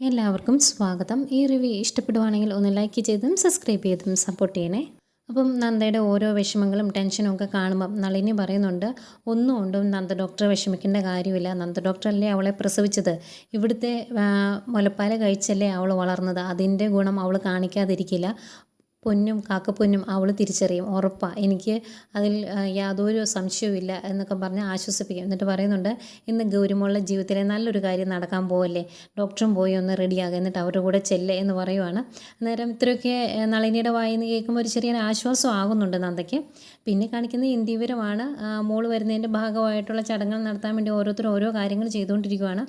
എല്ലാവർക്കും സ്വാഗതം. ഈ റിവ്യൂ ഇഷ്ടപ്പെടുവാണെങ്കിൽ ഒന്ന് ലൈക്ക് ചെയ്തും സബ്സ്ക്രൈബ് ചെയ്തും സപ്പോർട്ട് ചെയ്യണേ. അപ്പം നന്ദയുടെ ഓരോ വിഷമങ്ങളും ടെൻഷനും ഒക്കെ കാണുമ്പം നളിനി പറയുന്നുണ്ട് ഒന്നും കൊണ്ടും നന്ദ ഡോക്ടർ വിഷമിക്കേണ്ട കാര്യമില്ല. നന്ദ ഡോക്ടറല്ലേ അവളെ പ്രസവിച്ചത്? ഇവിടുത്തെ മുലപ്പാല കഴിച്ചല്ലേ അവൾ വളർന്നത്? അതിന്റെ ഗുണം അവൾ കാണിക്കാതിരിക്കില്ല. പൊന്നും കാക്കപ്പൊന്നും അവൾ തിരിച്ചറിയും ഉറപ്പാണ് എനിക്ക് അതിൽ യാതൊരു സംശയവുമില്ല എന്നൊക്കെ പറഞ്ഞ് ആശ്വസിപ്പിക്കും. എന്നിട്ട് പറയുന്നുണ്ട് ഇന്ന് ഗൗരിമോളുടെ ജീവിതത്തിലെ നല്ലൊരു കാര്യം നടക്കാൻ പോവല്ലേ? ഡോക്ടറും പോയി ഒന്ന് റെഡിയാകുക. എന്നിട്ട് അവരുടെ കൂടെ ചെല്ല് എന്ന് പറയുവാണ്. അന്നേരം ഇത്രയൊക്കെ നളിനിയുടെ വായിന്ന് കേൾക്കുമ്പോൾ ഒരു ചെറിയൊരു ആശ്വാസം ആകുന്നുണ്ട് നന്ദയ്ക്ക്. പിന്നെ കാണിക്കുന്ന ഇന്ത്യവരമാണ് മോൾ വരുന്നതിന്റെ ഭാഗമായിട്ടുള്ള ചടങ്ങുകൾ നടത്താൻ വേണ്ടി ഓരോരുത്തരും ഓരോ കാര്യങ്ങൾ ചെയ്തുകൊണ്ടിരിക്കുവാണ്.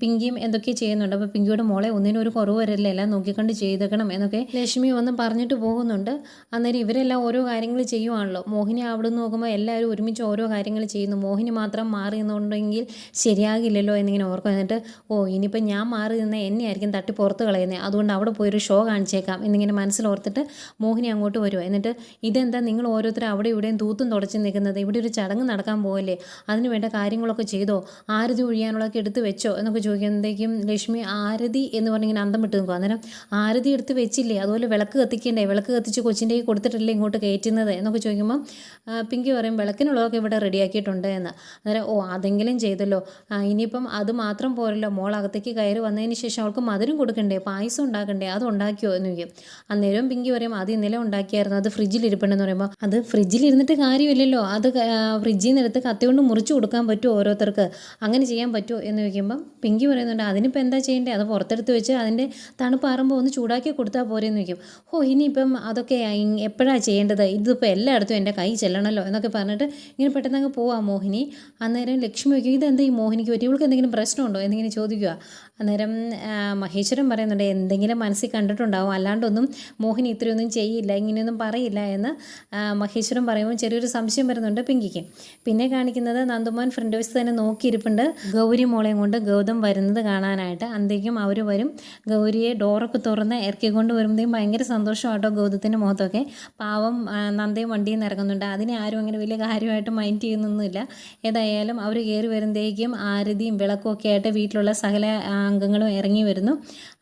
പിങ്കിയും എന്തൊക്കെയോ ചെയ്യുന്നുണ്ട്. അപ്പോൾ പിങ്കിയുടെ മോളെ ഒന്നിനും ഒരു കുറവ് വരില്ല. എല്ലാം നോക്കിക്കണ്ട് ചെയ്തേക്കണം എന്നൊക്കെ ലക്ഷ്മി വന്ന് പറഞ്ഞിട്ട് പോകുന്നുണ്ട്. അന്നേരം ഇവരെല്ലാം ഓരോ കാര്യങ്ങൾ ചെയ്യുവാണല്ലോ. മോഹിനി അവിടെ നോക്കുമ്പോൾ എല്ലാവരും ഒരുമിച്ച് ഓരോ കാര്യങ്ങൾ ചെയ്യുന്നു. മോഹിനി മാത്രം മാറി നിന്നുണ്ടെങ്കിൽ ശരിയാകില്ലല്ലോ എന്നിങ്ങനെ ഓർക്കും. എന്നിട്ട് ഓ ഇനിയിപ്പോൾ ഞാൻ മാറി നിന്ന് എന്നെ ആയിരിക്കും തട്ടി പുറത്ത് കളയുന്നത് അതുകൊണ്ട് അവിടെ പോയൊരു ഷോ കാണിച്ചേക്കാം. എന്നിങ്ങനെ മനസ്സിലോർത്തിട്ട് മോഹിനി അങ്ങോട്ട് വരുമോ എന്നിട്ട് ഇതെന്താ നിങ്ങൾ ഓരോരുത്തരും അവിടെ ഇവിടെയും തൂത്തും തുടച്ച് നിൽക്കുന്നത്? ഇവിടെ ഒരു ചടങ്ങ് നടക്കാൻ പോകല്ലേ അതിന് വേണ്ട കാര്യങ്ങളൊക്കെ ചെയ്തോ? ആരതി ഒഴിയാനുള്ളതൊക്കെ എടുത്ത് വെച്ചോ? എന്നൊക്കെ ചോദിക്കുമ്പോഴത്തേക്കും ലക്ഷ്മി ആരതി എന്ന് പറഞ്ഞിങ്ങനെ അന്തം വിട്ട് നിൽക്കും. അന്നേരം ആരതി എടുത്ത് വെച്ചില്ലേ? അതുപോലെ വിളക്ക് കത്തിക്കണ്ടേ? വിളക്ക് കത്തിച്ച് കൊച്ചിന്റെ കൈ കൊടുത്തിട്ടല്ലേ ഇങ്ങോട്ട് കയറ്റുന്നത്? എന്നൊക്കെ ചോദിക്കുമ്പം പിങ്കി പറയും വിളക്കിനുള്ളതൊക്കെ ഇവിടെ റെഡിയാക്കിയിട്ടുണ്ട് എന്ന്. അന്നേരം ഓ അതെങ്കിലും ചെയ്തല്ലോ. ഇനിയിപ്പം അത് മാത്രം പോരല്ലോ. മോൾ അകത്തേക്ക് കയറി വന്നതിന് ശേഷം അവൾക്ക് മധുരം കൊടുക്കണ്ടേ? പായസം ഉണ്ടാക്കണ്ടേ? അത് ഉണ്ടാക്കിയോ? എന്ന് ചോദിക്കും. അന്നേരവും പിങ്കി പറയും അത് ഇന്നലെ ഉണ്ടാക്കിയായിരുന്നു. അത് ഫ്രിഡ്ജിൽ ഇരിപ്പുണ്ടെന്ന് പറയുമ്പോൾ അത് ഫ്രിഡ്ജിൽ ഇരുന്നിട്ട് കാര്യമില്ലല്ലോ. അത് ഫ്രിഡ്ജിൽ നിന്ന് എടുത്ത് മുറിച്ച് കൊടുക്കാൻ പറ്റുമോ ഓരോരുത്തർക്ക്? അങ്ങനെ ചെയ്യാൻ പറ്റുമോ? എന്ന് ചോദിക്കുമ്പം പിങ്കി പറയുന്നുണ്ട് അതിനിപ്പോൾ എന്താ ചെയ്യേണ്ടത് അത് പുറത്തെടുത്ത് വെച്ച് അതിന്റെ തണുപ്പാറുമ്പോൾ ഒന്ന് ചൂടാക്കി കൊടുത്താൽ പോരെന്ന് ചോദിക്കും. ഓ ഇനിയിപ്പം അതൊക്കെ എപ്പോഴാണ് ചെയ്യേണ്ടത്? ഇതിപ്പോൾ എല്ലായിടത്തും എന്റെ കൈ ചെല്ലണമല്ലോ എന്നൊക്കെ പറഞ്ഞിട്ട് ഇങ്ങനെ പെട്ടെന്ന് അങ്ങ് പോവാം മോഹിനി. അന്നേരം ലക്ഷ്മി ചോദിക്കും ഇതെന്താ ഈ മോഹിനിക്ക് പറ്റി? ഇവൾക്ക് എന്തെങ്കിലും പ്രശ്നമുണ്ടോ? എന്നിങ്ങനെ ചോദിക്കുക അന്നേരം മഹേശ്വരൻ പറയുന്നുണ്ട് എന്തെങ്കിലും മനസ്സിൽ കണ്ടിട്ടുണ്ടാവും. അല്ലാണ്ടൊന്നും മോഹിനി ഇത്രയൊന്നും ചെയ്യില്ല ഇങ്ങനെയൊന്നും പറയില്ല എന്ന് മഹേശ്വരൻ പറയുമ്പോൾ ചെറിയൊരു സംശയം വരുന്നുണ്ട് പിങ്കിക്ക്. പിന്നെ കാണിക്കുന്നത് നന്ദുമാൻ ഫ്രണ്ട് വശത്ത് തന്നെ നോക്കിയിരിപ്പുണ്ട്. ഗൗരി മോളെയും കൊണ്ട് ഗൗതം വരുന്നത് കാണാനായിട്ട്. അന്തേക്കും അവർ വരും. ഗൗരിയെ ഡോറൊക്കെ തുറന്ന് ഇറക്കിക്കൊണ്ട് വരുമ്പോഴത്തേക്കും ഭയങ്കര സന്തോഷമാട്ടോ ഗൗതത്തിന്റെ മുഖത്തൊക്കെ. പാവം നന്ദയും വണ്ടിയിൽ നിന്ന് ഇറങ്ങുന്നുണ്ട് അതിനെ ആരും അങ്ങനെ വലിയ കാര്യമായിട്ട് മൈൻഡ് ചെയ്യുന്നൊന്നുമില്ല. ഏതായാലും അവർ കയറി വരുമ്പോഴത്തേക്കും ആരതിയും വിളക്കും ഒക്കെ ആയിട്ട് വീട്ടിലുള്ള സകല അംഗങ്ങളും ഇറങ്ങി വരുന്നു.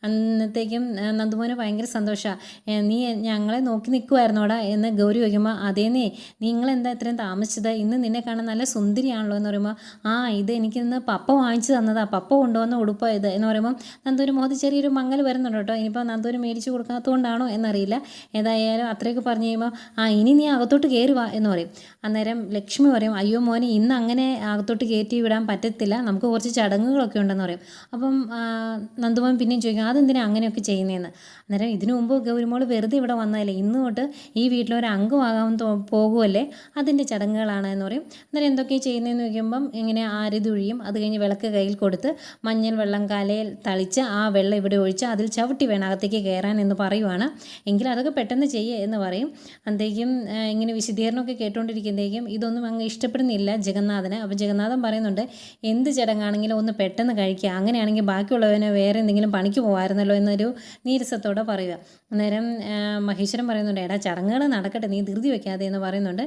അന്നത്തേക്കും നന്ദുമോന് ഭയങ്കര സന്തോഷമാണ് നീ ഞങ്ങളെ നോക്കി നിൽക്കുമായിരുന്നോടാ എന്ന് ഗൗരി ചോദിക്കുമ്പോൾ അതേന്നേ നിങ്ങളെന്താ ഇത്രയും താമസിച്ചത്? ഇന്ന് നിന്നെ കാണാൻ നല്ല സുന്ദരിയാണല്ലോ എന്ന് പറയുമ്പോൾ ആ ഇത് എനിക്ക് ഇന്ന് പപ്പ വാങ്ങിച്ചു തന്നതാ. പപ്പ കൊണ്ടുവന്ന ഉടുപ്പാണ് ഇത് എന്ന് പറയുമ്പോൾ നന്ദൂര് മുഖത്ത് ചെറിയൊരു മങ്ങൽ വരുന്നുണ്ട് കേട്ടോ. ഇനിയിപ്പോൾ നന്ദൂര് മേടിച്ചു കൊടുക്കാത്തതുകൊണ്ടാണോ എന്നറിയില്ല. ഏതായാലും അത്രയൊക്കെ പറഞ്ഞു കഴിയുമ്പോൾ ആ ഇനി നീ അകത്തോട്ട് കയറി വാ എന്ന് പറയും. അന്നേരം ലക്ഷ്മി പറയും അയ്യോ മോനെ ഇന്ന് അങ്ങനെ അകത്തോട്ട് കയറ്റി വിടാൻ പറ്റത്തില്ല. നമുക്ക് കുറച്ച് ചടങ്ങുകളൊക്കെ ഉണ്ടെന്ന് പറയും. അപ്പം നന്ദുമോൻ പിന്നെയും ചോദിക്കും അതെന്തിനാ അങ്ങനെയൊക്കെ ചെയ്യുന്നതെന്ന് അന്നേരം ഇതിനു മുമ്പ് ഗൗരിമോൾ വെറുതെ ഇവിടെ വന്നതല്ലേ? ഇന്ന് തൊട്ട് ഈ വീട്ടിലൊരു അംഗമാകാൻ പോകുമല്ലേ അതിന്റെ ചടങ്ങുകളാണ് എന്ന് പറയും. അന്നേരം എന്തൊക്കെയാണ് ചെയ്യുന്നതെന്ന് ചോദിക്കുമ്പം ഇങ്ങനെ ആരതൊഴിയും. അത് കഴിഞ്ഞ് വിളക്ക് കയ്യിൽ കൊടുത്ത് മഞ്ഞൾ വെള്ളം കാലയിൽ തളിച്ച് ആ വെള്ളം ഇവിടെ ഒഴിച്ച് അതിൽ ചവിട്ടി വേണം അകത്തേക്ക് കയറാൻ എന്ന് പറയുവാണ്. എങ്കിൽ അതൊക്കെ പെട്ടെന്ന് ചെയ്യുക എന്ന് പറയും. അന്തേക്കും ഇങ്ങനെ വിശദീകരണമൊക്കെ കേട്ടുകൊണ്ടിരിക്കുമ്പോഴേക്കും ഇതൊന്നും അങ്ങ് ഇഷ്ടപ്പെടുന്നില്ല ജഗന്നാഥന്. അപ്പോൾ ജഗന്നാഥൻ പറയുന്നുണ്ട് എന്ത് ചടങ്ങാണെങ്കിലും ഒന്ന് പെട്ടെന്ന് കഴിക്കുക അങ്ങനെയാണെങ്കിൽ ബാക്കിയുള്ളവനെ വേറെ എന്തെങ്കിലും പണിക്ക് പോകാമായിരുന്നല്ലോ എന്നൊരു നീരസത്തോടെ പറയുക. അന്നേരം മഹേശ്വരൻ പറയുന്നുണ്ട് എടാ ചടങ്ങുകൾ നടക്കട്ടെ നീ ധൃതി വെക്കാതെ എന്ന് പറയുന്നുണ്ട്.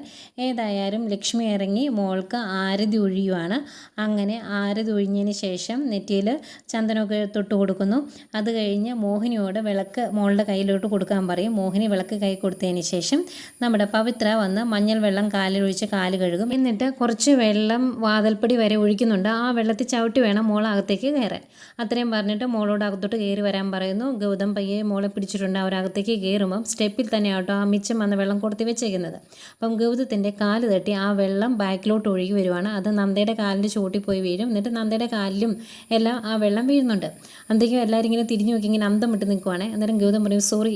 ഏതായാലും ലക്ഷ്മി ഇറങ്ങി മോൾക്ക് ആരതി ഒഴിയുവാണ്. അങ്ങനെ ആരതി ഒഴിഞ്ഞതിന് ശേഷം നെറ്റിയിൽ ചന്ദനമൊക്കെ തൊട്ട് കൊടുക്കുന്നു. അത് കഴിഞ്ഞ് മോഹിനിയോട് വിളക്ക് മോളുടെ കയ്യിലോട്ട് കൊടുക്കാൻ പറയും. മോഹിനി വിളക്ക് കൈ കൊടുത്തതിന് ശേഷം നമ്മുടെ പവിത്ര വന്ന് മഞ്ഞൾ വെള്ളം കാലിലൊഴിച്ച് കാൽ കഴുകും. എന്നിട്ട് കുറച്ച് വെള്ളം വാതൽപ്പടി വരെ ഒഴിക്കുന്നുണ്ട്. ആ വെള്ളത്തിൽ ചവിട്ടി വേണം മോളകത്തേക്ക് കയറാൻ. അത്രയും പറഞ്ഞിട്ട് മോളോട് അകത്തോട്ട് കയറി വരാൻ പറയുന്നു. ഗൗതം പയ്യെ മോളെ പിടിച്ചിട്ടുണ്ട്. അവരകത്തേക്ക് കയറുമ്പം സ്റ്റെപ്പിൽ തന്നെ ആട്ടോ ആ മിച്ചം വന്ന വെള്ളം കൊടുത്തി വെച്ചേക്കുന്നത്. അപ്പം ഗൗതത്തിന്റെ കാൽ തട്ടി ആ വെള്ളം ബാക്കിലോട്ട് ഒഴുകി വരുവാണ്. അത് നന്ദയുടെ കാലിന്റെ ചോട്ടിൽ പോയി വീഴും. എന്നിട്ട് നന്ദയുടെ കാലിലും എല്ലാം ആ വെള്ളം വീഴുന്നുണ്ട്. അന്തേക്കും എല്ലാവരും ഇങ്ങനെ തിരിഞ്ഞു നോക്കി ഇങ്ങനെ അന്തം വിട്ട് നിൽക്കുവാണ്. അന്നേരം ഗൗതം പറയും സോറി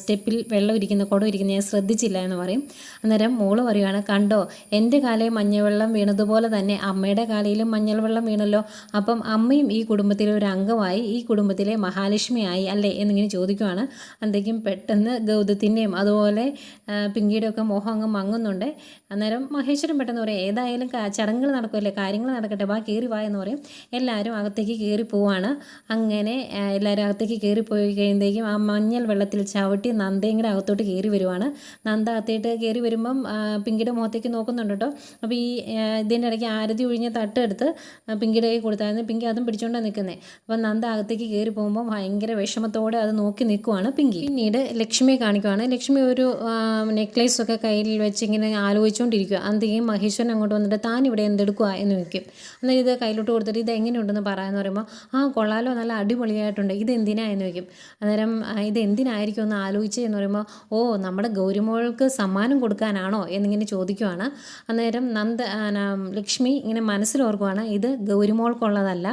സ്റ്റെപ്പിൽ വെള്ളം ഇരിക്കുന്ന കുടം ഇരിക്കുന്ന ഞാൻ ശ്രദ്ധിച്ചില്ല എന്ന് പറയും. അന്നേരം മോൾ പറയുവാണ് കണ്ടോ എന്റെ കാലയിൽ മഞ്ഞവെള്ളം വീണതുപോലെ തന്നെ അമ്മയുടെ കാലയിലും മഞ്ഞൾ വെള്ളം വീണല്ലോ. അപ്പം അമ്മയും ഈ കുടുംബത്തിലെ ഒരു അംഗമായി ഈ കുടുംബത്തിലെ മഹാലക്ഷ്മിയായി അല്ലേ എന്നിങ്ങനെ ചോദിക്കുവാണ്. അന്തേക്കും പെട്ടെന്ന് ഗൗതത്തിന്റെയും അതുപോലെ പിങ്കിയുടെ ഒക്കെ മോഹം അങ്ങ് മങ്ങുന്നുണ്ട്. അന്നേരം മഹേശ്വരൻ പെട്ടെന്ന് പറയും ഏതായാലും ചടങ്ങുകൾ നടക്കുമല്ലേ കാര്യങ്ങൾ നടക്കട്ടെ. വാ കയറി വാ എന്ന് പറയും. എല്ലാവരും അകത്തേക്ക് കയറി പോവാണ്. അങ്ങനെ എല്ലാവരും അകത്തേക്ക് കയറി പോയി കഴിയുമ്പോഴേക്കും ആ മഞ്ഞൾ വെള്ളത്തിൽ ചവിട്ടി നന്ദയും കൂടെ അകത്തോട്ട് കയറി വരുവാണ്. നന്ദ അകത്തേട്ട് കയറി വരുമ്പം പിങ്കിയുടെ മുഖത്തേക്ക് നോക്കുന്നുണ്ട് കേട്ടോ. അപ്പോൾ ഈ ഇതിന്റെ ഇടയ്ക്ക് ആരതി ഒഴിഞ്ഞ തട്ടെടുത്ത് പിങ്കിയുടെ കൈ കൊടുത്തായിരുന്നു. പിങ്കി അതും പിടിച്ചുകൊണ്ടാണ് നിൽക്കുന്നത് അപ്പം നന്ദ അകത്തേക്ക് കയറി പോകുമ്പോൾ ഭയങ്കര വിഷമത്തോടെ അത് നോക്കി നിൽക്കുവാണ് പിങ്കി. പിന്നീട് ലക്ഷ്മിയെ കാണിക്കുവാണ്. ലക്ഷ്മി ഒരു നെക്ലേസ് ഒക്കെ കയ്യിൽ വെച്ച് ഇങ്ങനെ ആലോചിച്ചുകൊണ്ടിരിക്കുക അന്തിയും മഹേശ്വരൻ അങ്ങോട്ട് വന്നിട്ട് താൻ ഇവിടെ എന്തെടുക്കുക എന്ന് ചോദിക്കും. എന്നാൽ ഇത് കയ്യിലോട്ട് കൊടുത്തിട്ട് ഇത് എങ്ങനെയുണ്ടെന്ന് പറയാമെന്ന് പറയുമ്പോൾ ആ കൊള്ളാലോ നല്ല അടിപൊളിയായിട്ടുണ്ട്. ഇത് എന്തിനാ? എന്ന് ചോദിക്കും. അന്നേരം ഇത് എന്തിനായിരിക്കും എന്ന് ആലോചിച്ച്? എന്ന് പറയുമ്പോൾ ഓ നമ്മുടെ ഗൗരിമോൾക്ക് സമ്മാനം കൊടുക്കാനാണോ? എന്നിങ്ങനെ ചോദിക്കുവാണ്. അന്നേരം നന്ദ ലക്ഷ്മി ഇങ്ങനെ മനസ്സിലോർക്കുവാണ്. ഇത് ഗൗരിമോൾക്കുള്ളതല്ല.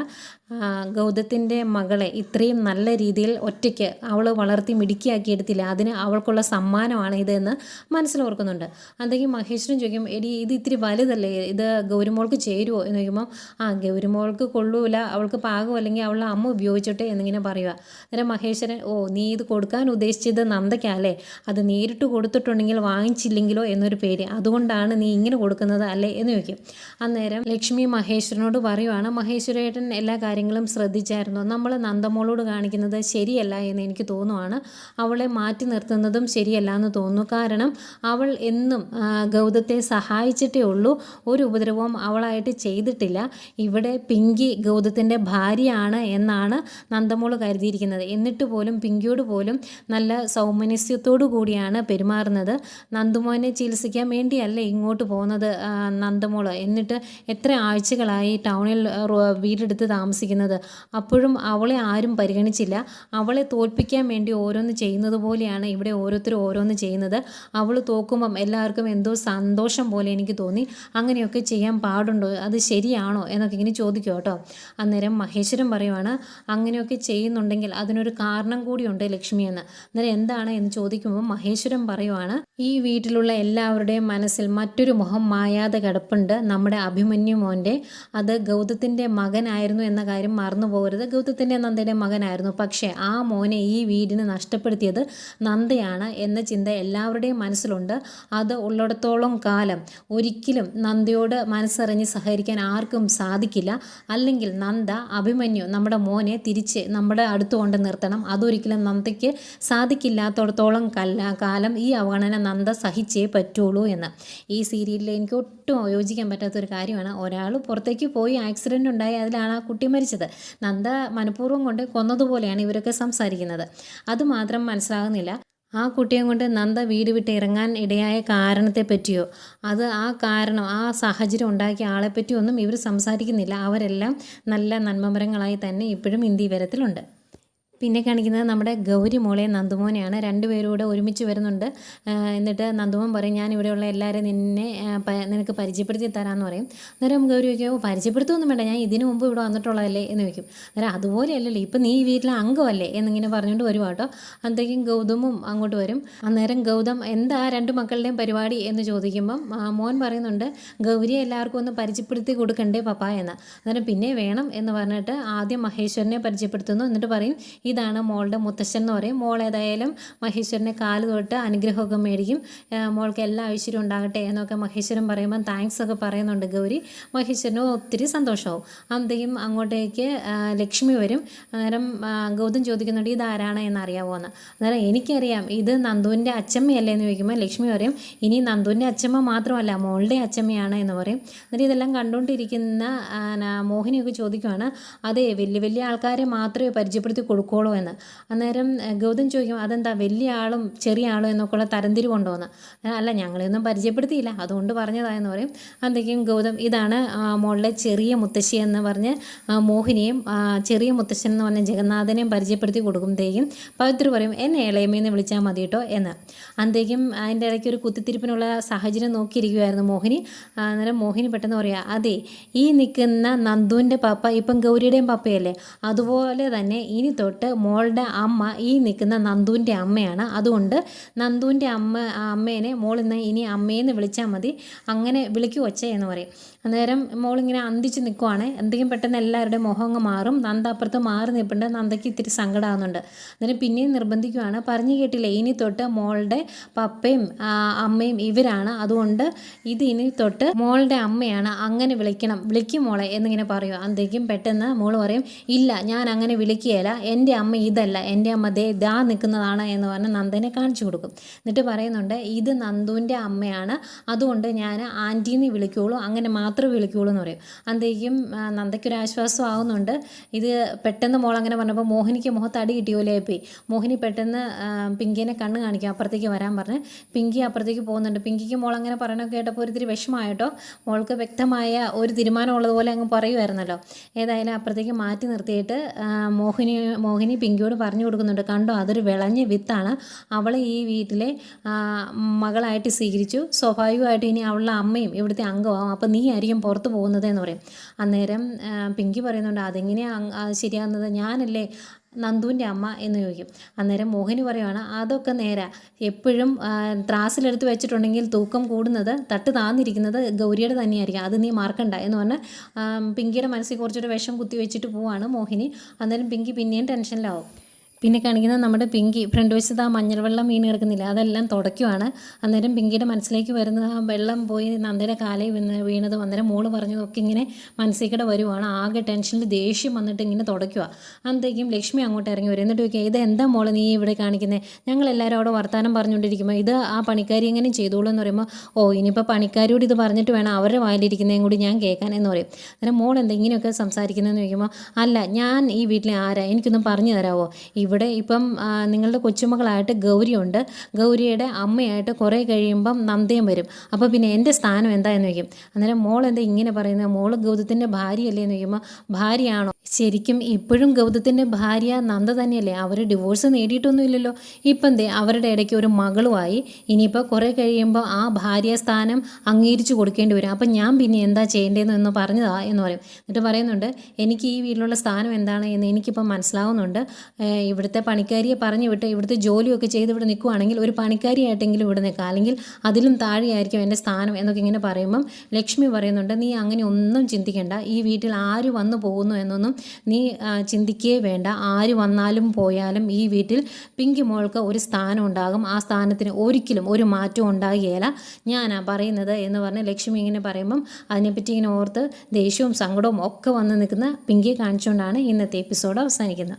ഗൗതത്തിന്റെ മകളെ ഇത്രയും നല്ല രീതിയിൽ ഒറ്റയ്ക്ക് അവൾ വളർത്തി മിടുക്കിയാക്കി എടുത്തില്ല? അതിന് അവൾക്കുള്ള സമ്മാനമാണ് ഇതെന്ന് മനസ്സിലോർക്കുന്നുണ്ട് അതെങ്കിൽ മഹേശ്വരൻ ചോദിക്കും എടി ഇത് ഇത്തിരി വലുതല്ലേ? ഇത് ഗൗരിമോൾക്ക് ചേരുമോ എന്ന് ചോദിക്കുമ്പോൾ ആ ഗൗരിമോൾക്ക് കൊള്ളൂല അവൾക്ക് പാകം അല്ലെങ്കിൽ അവളുടെ അമ്മ ഉപയോഗിച്ചോട്ടെ? എന്നിങ്ങനെ പറയുക. അന്നേരം മഹേശ്വരൻ ഓ നീ ഇത് കൊടുക്കാൻ ഉദ്ദേശിച്ചത് നന്ദയ്ക്കല്ലേ അത് നേരിട്ട് കൊടുത്തിട്ടുണ്ടെങ്കിൽ വാങ്ങിച്ചില്ലെങ്കിലോ? എന്നൊരു പേര്. അതുകൊണ്ടാണ് നീ ഇങ്ങനെ കൊടുക്കുന്നത് അല്ലേ? എന്ന് ചോദിക്കും. അന്നേരം ലക്ഷ്മി മഹേശ്വരനോട് പറയുവാണ് മഹേശ്വരേട്ടൻ എല്ലാ കാര്യങ്ങളും ശ്രദ്ധിച്ചായിരുന്നു. നമ്മൾ നന്ദമോളോട് കാണിക്കുന്നത് ശരിയല്ല എന്ന് എനിക്ക് തോന്നുവാണ്. അവളെ മാറ്റി നിർത്തുന്നതും ശരിയല്ല എന്ന് തോന്നുന്നു. കാരണം അവൾ എന്നും ഗൗതത്തെ സഹായിച്ചിട്ടേ ഉള്ളൂ. ഒരു ഉപദ്രവവും അവളായിട്ട് ചെയ്തിട്ടില്ല. ഇവിടെ പിങ്കി ഗൗതത്തിന്റെ ഭാര്യയാണ് എന്നാണ് നന്ദമോൾ കരുതിയിരിക്കുന്നത്. എന്നിട്ട് പോലും പിങ്കിയോട് പോലും നല്ല സൗമനസ്യത്തോടു കൂടിയാണ് പെരുമാറുന്നത്. നന്ദുമോനെ ചികിത്സിക്കാൻ വേണ്ടിയല്ല ഇങ്ങോട്ട് പോകുന്നത് നന്ദമോൾ എന്നിട്ട് എത്ര ആഴ്ചകളായി ടൗണിൽ വീടെടുത്ത് താമസിക്കുന്നത് അപ്പോഴും അവളെ ആരും പരിഗണിച്ചില്ല. അവളെ തോൽപ്പിക്കാൻ വേണ്ടി ഓരോന്ന് ചെയ്യുന്നത് പോലെയാണ് ഇവിടെ ഓരോരുത്തരും ഓരോന്ന് ചെയ്യുന്നത്. അവൾ തോക്കുമ്പം എല്ലാവർക്കും എന്തോ സന്തോഷം പോലെ എനിക്ക് തോന്നി. അങ്ങനെയൊക്കെ ചെയ്യാൻ പാടുണ്ടോ? അത് ശരിയാണോ? എന്നൊക്കെ ഇങ്ങനെ ചോദിക്കും കേട്ടോ. അന്നേരം മഹേശ്വരൻ പറയുവാണ് അങ്ങനെയൊക്കെ ചെയ്യുന്നുണ്ടെങ്കിൽ അതിനൊരു കാരണം കൂടിയുണ്ട് ലക്ഷ്മി എന്ന്. അന്നേരം എന്താണ് എന്ന് ചോദിക്കുമ്പോൾ മഹേശ്വരൻ പറയുവാണ് ഈ വീട്ടിലുള്ള എല്ലാവരുടെയും മനസ്സിൽ മറ്റൊരു മുഖം മായാതെ കിടപ്പുണ്ട്. നമ്മുടെ അഭിമന്യു മോന്റെ അത് ഗൗതത്തിന്റെ മകനായിരുന്നു എന്ന കാര്യം മറന്നു പോകരുത്. ഗൗതത്തിന്റെ നന്ദയുടെ മകനായിരുന്നു. പക്ഷേ ആ മോനെ ഈ വീടിന് നഷ്ടപ്പെടുത്തിയത് നന്ദയാണ് എന്ന ചിന്ത എല്ലാവരുടെയും മനസ്സിലുണ്ട്. അത് ഉള്ളിടത്തോളം കാലം ഒരിക്കലും നന്ദയോട് മനസ്സറിഞ്ഞ് സഹകരിക്കാൻ ആർക്കും സാധിക്കില്ല. അല്ലെങ്കിൽ നന്ദ അഭിമന്യു നമ്മുടെ മോനെ തിരിച്ച് നമ്മുടെ അടുത്ത് കൊണ്ട് നിർത്തണം. അതൊരിക്കലും നന്ദയ്ക്ക് സാധിക്കില്ലാത്തടത്തോളം കല്ല കാലം ഈ അവഗണന നന്ദ സഹിച്ചേ പറ്റുള്ളൂ എന്ന്. ഈ സീരിയലിൽ എനിക്ക് ഒട്ടും യോജിക്കാൻ പറ്റാത്തൊരു കാര്യമാണ്. ഒരാൾ പുറത്തേക്ക് പോയി ആക്സിഡന്റ് ഉണ്ടായി. അതിലാണ് ആ കുട്ടി മരിച്ചത് നന്ദ മനഃപൂർവം കൊണ്ട് കൊന്നതുപോലെയാണ് ഇവരൊക്കെ സംസാരിക്കുന്നത്. അതുമാത്രം മനസ്സിലാകുന്നില്ല. ആ കുട്ടിയെ കൊണ്ട് നന്ദ വീട് വിട്ട് ഇറങ്ങാൻ ഇടയായ കാരണത്തെ പറ്റിയോ അത് ആ കാരണം ആ സാഹചര്യം ഉണ്ടാക്കിയ ആളെപ്പറ്റിയോ ഒന്നും ഇവർ സംസാരിക്കുന്നില്ല. അവരെല്ലാം നല്ല നന്മമരങ്ങളായി തന്നെ ഇപ്പോഴും ഇന്ത്യ വരത്തിലുണ്ട് പിന്നെ കാണിക്കുന്നത് നമ്മുടെ ഗൗരി മോളെ നന്ദുമോനെയാണ്. രണ്ടുപേരും കൂടെ ഒരുമിച്ച് വരുന്നുണ്ട്. എന്നിട്ട് നന്ദുമോൻ പറയും ഞാൻ ഇവിടെയുള്ള എല്ലാവരും നിന്നെ നിനക്ക് പരിചയപ്പെടുത്തി തരാമെന്ന് പറയും. അന്നേരം ഗൗരി ചോദിക്കും "ഓ, പരിചയപ്പെടുത്തൊന്നും വേണ്ട. ഞാൻ ഇതിനു മുമ്പ് ഇവിടെ വന്നിട്ടുള്ളതല്ലേ? എന്ന് ചോദിക്കും. അന്നേരം അതുപോലെയല്ലല്ലോ. ഇപ്പം നീ ഈ വീട്ടിലെ അംഗമല്ലേ? എന്നിങ്ങനെ പറഞ്ഞുകൊണ്ട് വരും കേട്ടോ. അന്നേക്കും ഗൗതമും അങ്ങോട്ട് വരും. അന്നേരം ഗൗതം എന്താ രണ്ട് മക്കളുടെയും പരിപാടി? എന്ന് ചോദിക്കുമ്പം മോൻ പറയുന്നുണ്ട് ഗൗരിയെ എല്ലാവർക്കും ഒന്ന് പരിചയപ്പെടുത്തി കൊടുക്കണ്ടേ പപ്പ എന്ന്. അന്നേരം പിന്നെ വേണം എന്ന് പറഞ്ഞിട്ട് ആദ്യം മഹേശ്വരനെ പരിചയപ്പെടുത്തുന്നു. എന്നിട്ട് പറയും ഇതാണ് മോളുടെ മുത്തശ്ശൻ എന്ന് പറയും. മോൾ ഏതായാലും മഹേശ്വരനെ കാൽ തൊട്ട് അനുഗ്രഹമൊക്കെ മേടിക്കും. മോൾക്ക് എല്ലാ ഐശ്വര്യം ഉണ്ടാകട്ടെ എന്നൊക്കെ മഹേശ്വരൻ പറയുമ്പം താങ്ക്സ് ഒക്കെ പറയുന്നുണ്ട് ഗൗരി. മഹേശ്വരന് ഒത്തിരി സന്തോഷമാവും അന്തേക്കും അങ്ങോട്ടേക്ക് ലക്ഷ്മി വരും. അന്നേരം ഗൗതം ചോദിക്കുന്നുണ്ട് ഇതാരാണ് എന്നറിയാമോ എന്ന് അന്നേരം എനിക്കറിയാം ഇത് നന്ദുവിന്റെ അച്ചമ്മയല്ലേ? എന്ന് ചോദിക്കുമ്പോൾ ലക്ഷ്മി പറയും ഇനി നന്ദുവിന്റെ അച്ചമ്മ മാത്രമല്ല മോളുടെ അച്ചമ്മയാണ് എന്ന് പറയും. എന്നിട്ട് ഇതെല്ലാം കണ്ടുകൊണ്ടിരിക്കുന്ന മോഹിനിയൊക്കെ ചോദിക്കുവാണ് അതെ വലിയ വലിയ ആൾക്കാരെ മാത്രമേ പരിചയപ്പെടുത്തി കൊടുക്കുള്ളൂ എന്ന്. അന്നേരം ഗൗതം ചോദിക്കും അതെന്താ വലിയ ആളും ചെറിയ ആളും എന്നൊക്കെ ഉള്ള എന്ന് ആ, അല്ല ഞങ്ങളെയൊന്നും പരിചയപ്പെടുത്തിയില്ല. അതുകൊണ്ട് പറഞ്ഞതായെന്ന് പറയും. അന്തൊക്കെയും ഗൗതം ഇതാണ് മോളിലെ ചെറിയ മുത്തശ്ശി എന്ന് പറഞ്ഞ് മോഹിനിയും ചെറിയ മുത്തശ്ശൻ എന്ന് പറഞ്ഞ ജഗന്നാഥനെയും പരിചയപ്പെടുത്തി കൊടുക്കുമ്പോഴത്തേക്കും പവിത്ര പറയും എന്നെ ഇളയമേന്ന് വിളിച്ചാൽ മതി കേട്ടോ എന്ന്. അന്തേക്കും അതിന്റെ ഇടയ്ക്ക് ഒരു കുത്തിത്തിരിപ്പിനുള്ള സാഹചര്യം നോക്കിയിരിക്കുമായിരുന്നു മോഹിനി. അന്നേരം മോഹിനി പെട്ടെന്ന് പറയാ അതെ ഈ നിൽക്കുന്ന നന്ദുവിന്റെ പാപ്പ ഇപ്പം ഗൗരിയുടെയും പാപ്പയല്ലേ? അതുപോലെ തന്നെ ഇനി തൊട്ട് മോളുടെ അമ്മ ഈ നിൽക്കുന്ന നന്ദുവിന്റെ അമ്മയാണ്. അതുകൊണ്ട് നന്ദുവിന്റെ അമ്മ അമ്മേനെ മോളിന്ന് ഇനി അമ്മയെന്ന് വിളിച്ചാൽ മതി. അങ്ങനെ വിളിക്കു വച്ചേ എന്ന് പറയും. അന്നേരം മോളിങ്ങനെ അന്തിച്ച് നിൽക്കുവാണ്. എന്തെങ്കിലും പെട്ടെന്ന് എല്ലാവരുടെയും മുഖം അങ്ങ് മാറും. നന്ദ അപ്പുറത്ത് മാറി നിൽപ്പുണ്ട്. നന്ദയ്ക്ക് ഇത്തിരി സങ്കടമാകുന്നുണ്ട് അന്നേരം പിന്നെയും നിർബന്ധിക്കുവാണ്. പറഞ്ഞു കേട്ടില്ല ഇനി തൊട്ട് മോളുടെ പപ്പയും അമ്മയും ഇവരാണ്. അതുകൊണ്ട് ഇത് ഇനി തൊട്ട് മോളുടെ അമ്മയാണ്. അങ്ങനെ വിളിക്കണം. വിളിക്കും മോളെ എന്നിങ്ങനെ പറയും അന്തേക്കും പെട്ടെന്ന് മോൾ പറയും ഇല്ല ഞാൻ അങ്ങനെ വിളിക്കുകയില്ല. എന്റെ എന്റെ അമ്മ ഇതല്ല എന്റെ അമ്മ ദേ ദാ നിൽക്കുന്നതാണ് എന്ന് പറഞ്ഞ് നന്ദനെ കാണിച്ചു കൊടുക്കും. എന്നിട്ട് പറയുന്നുണ്ട് ഇത് നന്ദുവിന്റെ അമ്മയാണ് അതുകൊണ്ട് ഞാൻ ആന്റീന്ന് വിളിക്കുള്ളൂ അങ്ങനെ മാത്രമേ വിളിക്കുള്ളൂ എന്ന് പറയും. അന്തേക്കും നന്ദയ്ക്കൊരു ആശ്വാസം ആവുന്നുണ്ട്. ഇത് പെട്ടെന്ന് മോൾ അങ്ങനെ പറഞ്ഞപ്പോൾ മോഹിനിക്ക് മുഖത്ത് അടി കിട്ടിയോലേ പോയി. മോഹിനി പെട്ടെന്ന് പിങ്കിനെ കണ്ണ് കാണിക്കും അപ്പുറത്തേക്ക് വരാൻ പറഞ്ഞ്. പിങ്കി അപ്പുറത്തേക്ക് പോകുന്നുണ്ട്. പിങ്കിക്ക് മോൾ അങ്ങനെ പറയണൊക്കെ കേട്ടപ്പോൾ ഒരിത്തിരി വിഷമമായിട്ടോ? മോൾക്ക് വ്യക്തമായ ഒരു തീരുമാനമുള്ളതുപോലെ അങ്ങ് പറയുമായിരുന്നല്ലോ. ഏതായാലും അപ്പുറത്തേക്ക് മാറ്റി നിർത്തിയിട്ട് മോഹിനി മോഹിനി മോഹിനി പിങ്കിയോട് പറഞ്ഞു കൊടുക്കുന്നുണ്ട്. കണ്ടോ അതൊരു വിളഞ്ഞ വിത്താണ്. അവളെ ഈ വീട്ടിലെ മകളായിട്ട് സ്വീകരിച്ചു. സ്വാഭാവികമായിട്ട് ഇനി അവളുടെ അമ്മയും ഇവിടുത്തെ അംഗമാവും അപ്പോൾ നീ ആയിരിക്കും പുറത്ത് പോകുന്നത് എന്ന് പറയും. അന്നേരം പിങ്കി പറയുന്നുണ്ട് അതെങ്ങനെയാണ് ശരിയാകുന്നത്? ഞാനല്ലേ നന്ദുവിന്റെ അമ്മ എന്ന് ചോദിക്കും. അന്നേരം മോഹിനി പറയുവാണ് അതൊക്കെ നേരെ. എപ്പോഴും ത്രാസിലെടുത്ത് വെച്ചിട്ടുണ്ടെങ്കിൽ തൂക്കം കൂടുന്നത് തട്ട് താന്നിരിക്കുന്നത് ഗൗരിയുടെ തന്നെയായിരിക്കും. അത് നീ മാർക്കണ്ട എന്ന് പറഞ്ഞ് ആ, പിങ്കിയുടെ മനസ്സിൽ കുറച്ചൊരു വിഷം കുത്തി വെച്ചിട്ട് പോവാണ് മോഹിനി. അന്നേരം പിങ്കി പിന്നെയും ടെൻഷനിലാവും. പിന്നെ കാണിക്കുന്നത് നമ്മുടെ പിങ്കി ഫ്രണ്ട് വശത്ത് ആ മഞ്ഞൾ വെള്ളം വീണ് കിടക്കുന്നില്ല അതെല്ലാം തുടയ്ക്കുവാണ്. അന്നേരം പിങ്കിയുടെ മനസ്സിലേക്ക് വരുന്ന ആ വെള്ളം പോയി നന്ദയുടെ കാലയിൽ വീണ് വീണതും അന്നേരം മോൾ പറഞ്ഞതൊക്കെ ഇങ്ങനെ മനസ്സിൽ വരുവാണ്. ആകെ ടെൻഷനിൽ ദേഷ്യം വന്നിട്ട് ഇങ്ങനെ തുടയ്ക്കുക അന്നത്തേക്കും ലക്ഷ്മി അങ്ങോട്ട് ഇറങ്ങി വരും. എന്നിട്ട് ചോദിക്കുക ഇത് എന്താ മോൾ നീ ഇവിടെ കാണിക്കുന്നത് ഞങ്ങൾ എല്ലാവരും അവിടെ വർത്തമാനം പറഞ്ഞുകൊണ്ടിരിക്കുമ്പോൾ ഇത് ആ പണിക്കാരി എങ്ങനെ ചെയ്തോളൂ? എന്ന് പറയുമ്പോൾ ഓ ഇനിയിപ്പോൾ പണിക്കാരോട് ഇത് പറഞ്ഞിട്ട് വേണം അവരുടെ വായിലിരിക്കുന്നതും കൂടി ഞാൻ കേൾക്കാൻ എന്ന് പറയും. അന്നേരം മോൾ എന്താ ഇങ്ങനെയൊക്കെ സംസാരിക്കുന്നതെന്ന് ചോദിക്കുമ്പോൾ അല്ല ഞാൻ ഈ വീട്ടിലെ ആരാ? എനിക്കൊന്നും പറഞ്ഞു തരാമോ ഇവിടെ ഇപ്പം ആ, നിങ്ങളുടെ കൊച്ചുമകളായിട്ട് ഗൗരിയുണ്ട്. ഗൗരിയുടെ അമ്മയായിട്ട് കുറേ കഴിയുമ്പം നന്ദയും വരും. അപ്പോൾ പിന്നെ എന്റെ സ്ഥാനം എന്താ എന്ന് ചോദിക്കും. അന്നേരം മോൾ എന്താ ഇങ്ങനെ പറയുന്നത്? മോൾ ഗൗതത്തിന്റെ ഭാര്യയല്ലേ എന്ന് ചോദിക്കുമ്പോൾ ഭാര്യയാണോ? ശരിക്കും ഇപ്പോഴും ഗൗതത്തിന്റെ ഭാര്യ നന്ദ തന്നെയല്ലേ? അവർ ഡിവോഴ്സ് നേടിയിട്ടൊന്നുമില്ലല്ലോ. ഇപ്പം ദേ അവരുടെ ഇടയ്ക്ക് ഒരു മകളുമായി ഇനിയിപ്പോൾ കുറേ കഴിയുമ്പോൾ ആ ഭാര്യ സ്ഥാനം അംഗീകരിച്ചു കൊടുക്കേണ്ടി വരും. അപ്പം ഞാൻ പിന്നെ എന്താ ചെയ്യേണ്ടതെന്ന് പറഞ്ഞതാ എന്ന് പറയും. എന്നിട്ട് പറയുന്നുണ്ട് എനിക്ക് ഈ വീട്ടിലുള്ള സ്ഥാനം എന്താണ് എന്ന് എനിക്കിപ്പോൾ മനസ്സിലാവുന്നുണ്ട്. ഇവിടുത്തെ പണിക്കാരിയെ പറഞ്ഞു വിട്ട് ഇവിടുത്തെ ജോലിയൊക്കെ ചെയ്ത് ഇവിടെ നിൽക്കുവാണെങ്കിൽ ഒരു പണിക്കാരിയായിട്ടെങ്കിലും ഇവിടെ നിൽക്കുക അല്ലെങ്കിൽ അതിലും താഴെയായിരിക്കും എന്റെ സ്ഥാനം എന്നൊക്കെ ഇങ്ങനെ പറയുമ്പം ലക്ഷ്മി പറയുന്നുണ്ട് നീ അങ്ങനെ ഒന്നും ചിന്തിക്കേണ്ട. ഈ വീട്ടിൽ ആര് വന്നു പോകുന്നു എന്നൊന്നും നീ ചിന്തിക്കേ ചിന്തിക്കുകയേ വേണ്ട. ആര് വന്നാലും പോയാലും ഈ വീട്ടിൽ പിങ്കി മോൾക്ക് ഒരു സ്ഥാനം ഉണ്ടാകും. ആ സ്ഥാനത്തിന് ഒരിക്കലും ഒരു മാറ്റവും ഉണ്ടാകുകയില്ല. ഞാനാ പറയുന്നത് എന്ന് പറഞ്ഞ് ലക്ഷ്മി ഇങ്ങനെ പറയുമ്പം അതിനെപ്പറ്റി ഇങ്ങനെ ഓർത്ത് ദേഷ്യവും സങ്കടവും ഒക്കെ വന്ന് നിൽക്കുന്ന പിങ്കിയെ കാണിച്ചുകൊണ്ടാണ് ഇന്നത്തെ എപ്പിസോഡ് അവസാനിക്കുന്നത്.